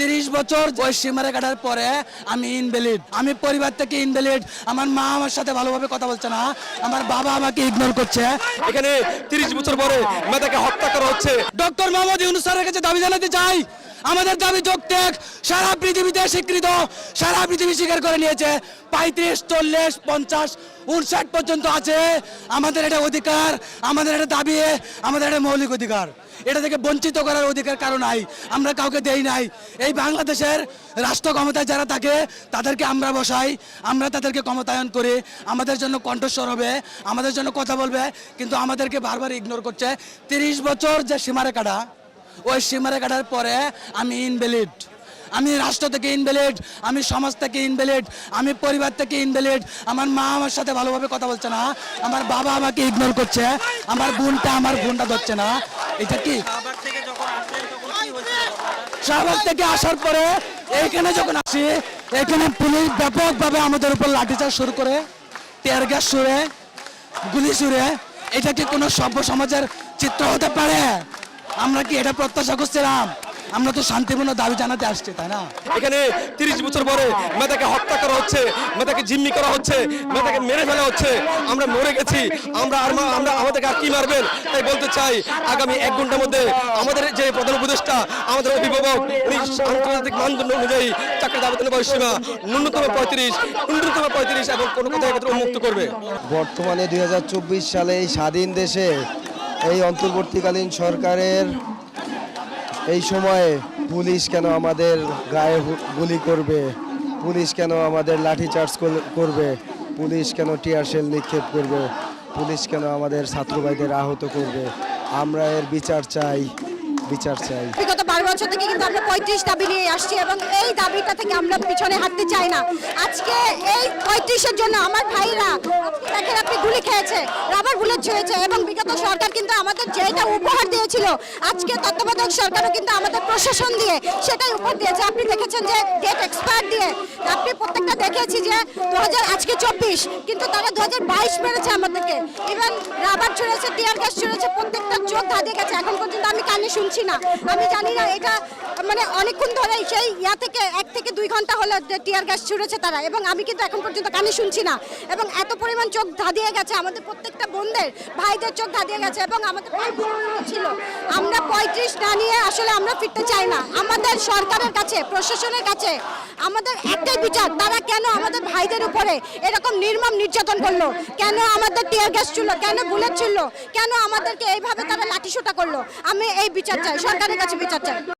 তিরিশ বছর সীমারে কাটার পরে আমি ইনভ্যালিড আমি পরিবার থেকে ইনভ্যালিড আমার মা আমার সাথে ভালোভাবে কথা বলছে না। আমার বাবা আমাকে ইগনোর করছে। এখানে তিরিশ বছর পরে মেয়েটাকে হত্যা করা হচ্ছে। ডক্টর মোহাম্মদ ইউনুস স্যারের কাছে দাবি জানাতে চাই। আমাদের দাবি যৌক্তিক। সারা পৃথিবীতে স্বীকৃত, সারা পৃথিবী স্বীকার করে নিয়েছে। পঁয়ত্রিশ, চল্লিশ, পঞ্চাশ, উনষাট পর্যন্ত আছে। আমাদের এটা অধিকার, আমাদের এটা দাবি, আমাদের এটা মৌলিক অধিকার। এটা থেকে বঞ্চিত করার অধিকার কারও নাই। আমরা কাউকে দেই নাই। এই বাংলাদেশের রাষ্ট্র ক্ষমতায় যারা থাকে, তাদেরকে আমরা বসাই, আমরা তাদেরকে ক্ষমতায়ন করি। আমাদের জন্য কণ্ঠস্বর হবে, আমাদের জন্য কথা বলবে, কিন্তু আমাদেরকে বারবার ইগনোর করছে। তিরিশ বছর যে সীমারেখাটা ওই সীমারেখাটার পরে আমি ইনভ্যালিড আমি রাষ্ট্র থেকে ইনভ্যালিড আমি সমাজ থেকে ইনভ্যালিড আমি পরিবার থেকে ইনভ্যালিড আমার মা আমার সাথে ভালোভাবে কথা বলছে না। আমার বাবা আমাকে ইগনোর করছে। আমার বোনটা আমার বোনটা ধরছে না। এটা কি? শাহবাগ থেকে আসার পরে এইখানে যখন আসি এখানে পুলিশ ব্যাপকভাবে আমাদের উপর লাঠিচার্জ শুরু করে টিয়ার গ্যাস ছুড়ে গুলি ছুড়ে। এটা কি কোনো সভ্য সমাজের চিত্র হতে পারে? আমরা কি এটা প্রত্যাশা করছিলাম? আমরা তো শান্তিপূর্ণ দাবি জানাতে আসছি তাই না? এখানে তিরিশ বছর পরে মেয়েটাকে হত্যা করা হচ্ছে মেয়েটাকে জিম্মি করা হচ্ছে মেয়েটাকে মেরে ফেলা হচ্ছে। আমরা মরে গেছি আমরা আর আমরা আমাদেরকে আর কি মারবেন? তাই বলতে চাই আগামী এক ঘণ্টার মধ্যে আমাদের যে প্রধান উপদেষ্টা আমাদের অভিভাবক উনি আন্তর্জাতিক মানদণ্ড অনুযায়ী চাকরি দাবিতের বয়সীমা ন্যূনতম পঁয়ত্রিশ ন্যূনতম পঁয়ত্রিশ এবং কোনো কোথায় ক্ষেত্রে উন্মুক্ত করবে। বর্তমানে দুই হাজার চব্বিশ সালে এই স্বাধীন দেশে এই অন্তর্বর্তীকালীন সরকারের এই সময়ে পুলিশ কেন আমাদের গায়ে গুলি করবে? পুলিশ কেন আমাদের লাঠিচার্জ কর- করবে? পুলিশ কেন টিয়ার শেল নিক্ষেপ করবে? পুলিশ কেন আমাদের ছাত্রভাইদের আহত করবে? আমরা এর বিচার চাই বিচার চাই। থেকে কিন্তু আমরা পঁয়ত্রিশ দাবি নিয়ে আসছি এই দাবিটা থেকে আমরা পিছনে হাঁটতে চাই না। আজকে এই পঁয়ত্রিশের জন্য আমার ভাইরা আপনি গুলি খেয়েছে। বুলেট ছুঁয়েছে এবং বিগত সরকার কিন্তু আমাদের যেটা উপহার দিয়েছিল, আজকে তত্ত্বাবধায়ক সরকারও কিন্তু আমাদের প্রশাসন দিয়ে সেটাই উপহার দিয়েছে। আপনি দেখেছেন যে ডেট এক্সপায়ার দিয়ে আপনি প্রত্যেকটা দেখেছি যে দু হাজার আজকে চব্বিশ, কিন্তু তারা দু হাজার বাইশ মেরেছে আমাদেরকে। ইভেন রাবার ছুঁড়েছে টিয়ার গ্যাস চোখ ধাঁধে গেছে। এখন পর্যন্ত আমি কানে শুনছি না। আমি জানি না, এটা মানে অনেকক্ষণ ধরে সেই ইয়া থেকে, এক থেকে দুই ঘণ্টা হলো টিয়ার গ্যাস ছুঁড়েছে তারা। এবং আমি কিন্তু এখন পর্যন্ত কানে শুনছি না। এবং এত পরিমাণ চোখ ধাঁধিয়ে গেছে, আমাদের প্রত্যেকটা বোনদের, ভাইদের চোখ ধাঁধিয়ে গেছে, এবং আমাদের ছিল। আমরা পঁয়ত্রিশ না নিয়ে আসলে আমরা ফিরতে চাই না। আমাদের সরকারের কাছে, প্রশাসনের কাছে, আমাদের একটাই বিচার, তারা কেন আমাদের ভাইদের উপরে এরকম নির্মম নির্যাতন করল? কেন আমাদের টিয়ার গ্যাস ছিল কেন বুলেট ছিল কেন আমাদেরকে এইভাবে তারা লাঠিসোটা করল। আমি এই বিচার চাই সরকারের কাছে বিচার চাই।